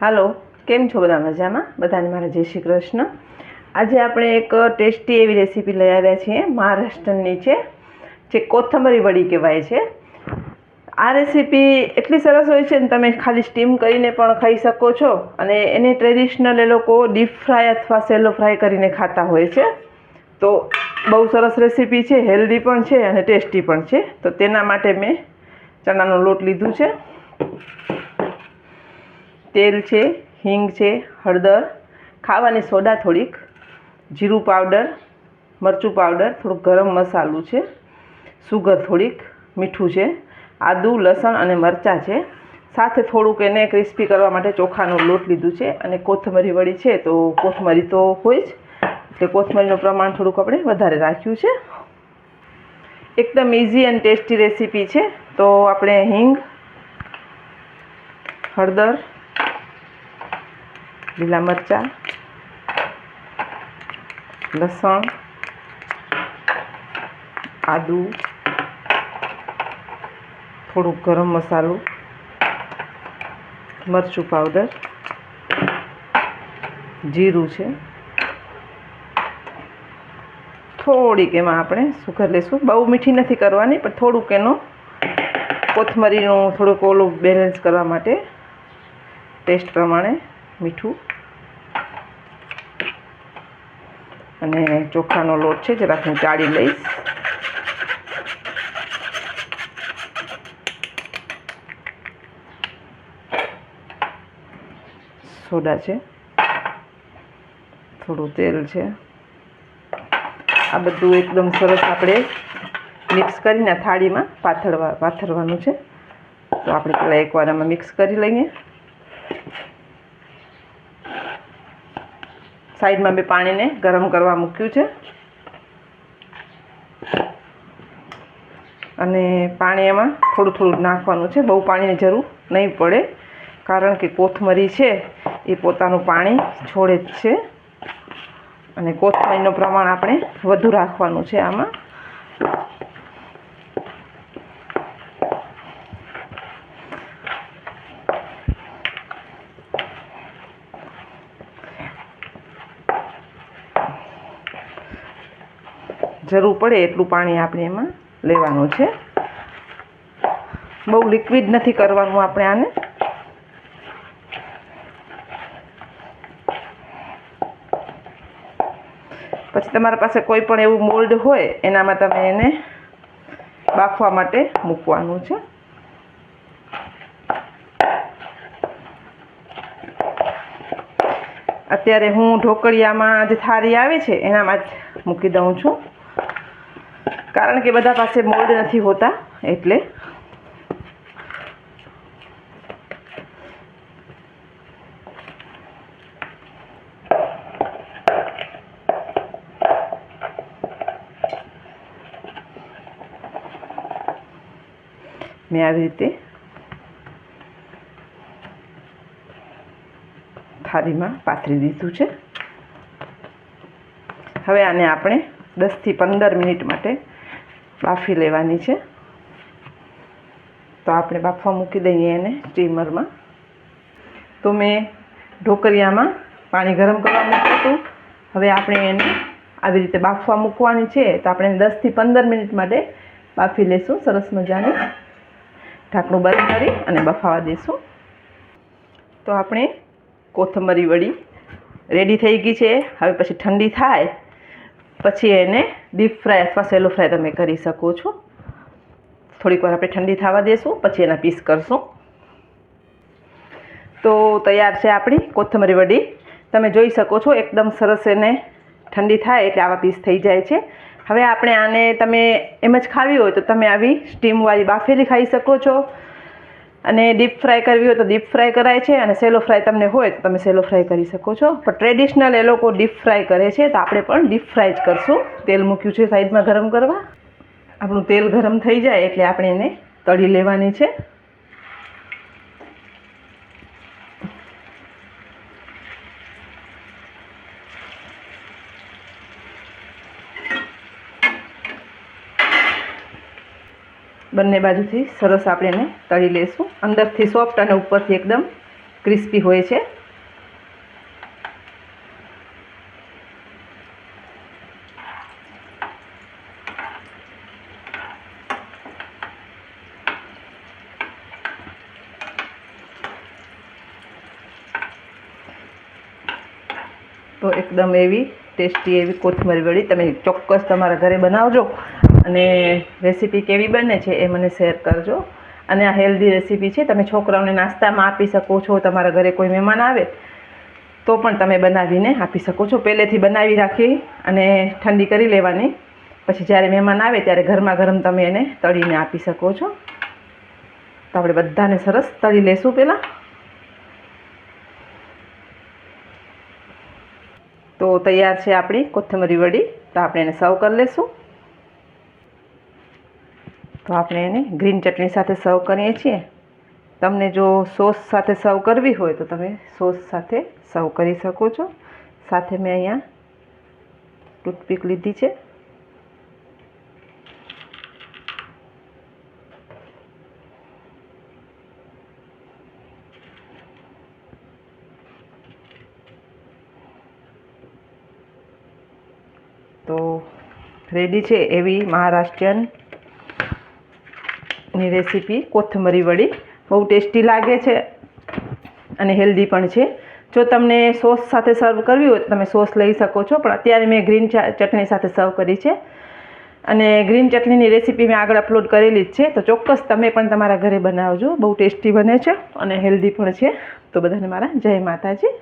હાલો, કેમ છો બધા મજામાં? બધાને મારા જય શ્રી કૃષ્ણ. આજે આપણે એક ટેસ્ટી એવી રેસીપી લઈ આવ્યા છીએ, મહારાષ્ટ્રની છે, જે કોથમરી વડી કહેવાય છે. આ રેસીપી એટલી સરસ હોય છે ને તમે ખાલી સ્ટીમ કરીને પણ ખાઈ શકો છો અને એને ટ્રેડિશનલ એ લોકો ડીપ ફ્રાય અથવા સેલો ફ્રાય કરીને ખાતા હોય છે. તો બહુ સરસ રેસીપી છે, હેલ્ધી પણ છે અને ટેસ્ટી પણ છે. તો તેના માટે મેં ચણાનો લોટ લીધું છે. તેલ છે, હિંગ છે, હળદર, ખાવાની સોડા થોડીક, જીરું પાવડર, મરચું પાવડર, થોડુંક ગરમ મસાલું છે, સુગર થોડીક, મીઠું છે, આદુ, લસણ અને મરચાં છે. સાથે થોડુંક એને ક્રિસ્પી કરવા માટે ચોખાનો લોટ લીધું છે અને કોથમરી વળી છે તો કોથમરી તો હોય જ, એટલે કોથમરીનું પ્રમાણ થોડુંક આપણે વધારે રાખ્યું છે. એકદમ ઇઝી એન્ડ ટેસ્ટી રેસીપી છે. તો આપણે હિંગ, હળદર લીલા મરચાં, લસણ, આદુ, થોડુંક ગરમ મસાલો, મરચું પાવડર, જીરું છે. થોડીક એમાં આપણે સુગર લેશું. બહુ મીઠી નથી કરવાની, પણ થોડુંક એનું કોથમરીનું થોડુંક ઓલું બેલેન્સ કરવા માટે ટેસ્ટ પ્રમાણે મીઠું. અને ચોખાનો લોટ છે, જરાક હું ચાળી લઈશ. સોડા છે. થોડું તેલ છે. આ બધું એકદમ સરસ આપણે મિક્સ કરીને થાળીમાં પાથરવા, પાથરવાનું છે. તો આપણે પહેલાં એકવાર આમાં મિક્સ કરી લઈએ. સાઈડમાં મેં પાણીને ગરમ કરવા મૂક્યું છે. અને પાણી એમાં થોડું થોડું નાખવાનું છે. બહુ પાણીની જરૂર નહીં પડે. કારણ કે કોથમરી છે, એ પોતાનું પાણી છોડે જ છે. અને કોથમરીનું પ્રમાણ આપણે વધુ રાખવાનું છે આમાં. જરૂર પડે એટલું પાણી આપણે એમાં લેવાનું છે. બહુ લિક્વિડ નથી કરવાનું આપણે આને. પછી તમારા પાસે કોઈ પણ એવું મોલ્ડ હોય, એનામાં તમે એને બાફવા માટે મૂકવાનું છે. અત્યારે હું ઢોકળિયામાં જે થાળી આવે છે, એનામાં જ મૂકી દઉં છું. કારણ કે બધા પાસે મોલ્ડ નથી હોતા, એટલે. મેં આવી રીતે થાળીમાં પાથરી દીધું છે. હવે આને આપણે દસથી પંદર મિનિટ માટે બાફી લેવાની છે. તો આપણે બાફવા મૂકી દઈએ એને સ્ટીમરમાં. તો મેં ઢોકરિયામાં પાણી ગરમ કરવા મૂક્યું હતું. હવે આપણે એને આવી રીતે બાફવા મૂકવાની છે. તો આપણે દસથી પંદર મિનિટ માટે બાફી લેશું. સરસ મજાની. ઢાંકણું બંધ કરી અને બફાવા દઈશું તો આપણે કોથમરી વડી રેડી થઈ ગઈ છે. હવે પછી ઠંડી થાય પછી એને ડીપ ફ્રાય અથવા સેલો ફ્રાય તમે કરી શકો છો. થોડીક વાર આપણે ઠંડી થવા દેશું, પછી એના પીસ કરશું. તો તૈયાર છે આપણી કોથમરી વડી. તમે જોઈ શકો છો, એકદમ સરસ એને ઠંડી થાય એટલે આવા પીસ થઈ જાય છે. હવે આપણે આને તમે એમ જ ખાવી હોય તો તમે આવી સ્ટીમવાળી બાફેલી ખાઈ શકો છો. અને ડીપ ફ્રાય કરવી હોય તો ડીપ ફ્રાય કરાય છે અને સેલો ફ્રાય તમને હોય તો તમે સેલો ફ્રાય કરી શકો છો. પણ ટ્રેડિશનલ એ લોકો ડીપ ફ્રાય કરે છે, તો આપણે પણ ડીપ ફ્રાય જ કરશું. તેલ મૂક્યું છે સાઈડમાં ગરમ કરવા. આપણું તેલ ગરમ થઈ જાય એટલે આપણે એને તળી લેવાની છે. બંને બાજુથી સરસ આપણે એને તળી લઈશું. અંદરથી સોફ્ટ અને ઉપરથી એકદમ ક્રિસ્પી હોય છે. તો એકદમ એવી ટેસ્ટી એવી કોથમરી વળી તમે ચોક્કસ તમારા ઘરે બનાવજો. અને રેસીપી કેવી બને છે એ મને શેર કરજો. અને આ હેલ્ધી રેસીપી છે, તમે છોકરાઓને નાસ્તામાં આપી શકો છો, તમારા ઘરે કોઈ મહેમાન આવે, તો પણ તમે બનાવીને આપી શકો છો. પહેલેથી બનાવી રાખી અને ઠંડી કરી લેવાની. પછી જ્યારે મહેમાન આવે ત્યારે ગરમા ગરમ તમે એને તળીને આપી શકો છો. તો આપણે બધાને સરસ તળી લેશું પહેલાં. તો તૈયાર છે આપણી કોથમરી વડી. તો આપણે એને સર્વ કરી લેશું. તો આપણે એને ગ્રીન ચટણી સાથે સર્વ કરીએ છીએ. તમને જો સોસ સાથે સર્વ કરવી હોય તો તમે સોસ સાથે સર્વ કરી શકો છો. સાથે મેં અહીંયા ટૂથપીક લીધી છે. તો રેડી છે એવી મહારાષ્ટ્રીયન ની રેસીપી કોથમરી વડી. બહુ ટેસ્ટી લાગે છે અને હેલ્ધી પણ છે. જો તમને સોસ સાથે સર્વ કરવી હોય તો તમે સોસ લઈ શકો છો, પણ અત્યારે મેં ગ્રીન ચટણી સાથે સર્વ કરી છે. અને ગ્રીન ચટણીની રેસીપી મેં આગળ અપલોડ કરેલી જ છે, તો ચોક્કસ તમે પણ તમારા ઘરે બનાવજો. બહુ ટેસ્ટી બને છે અને હેલ્ધી પણ છે. તો બધાને મારા જય માતાજી.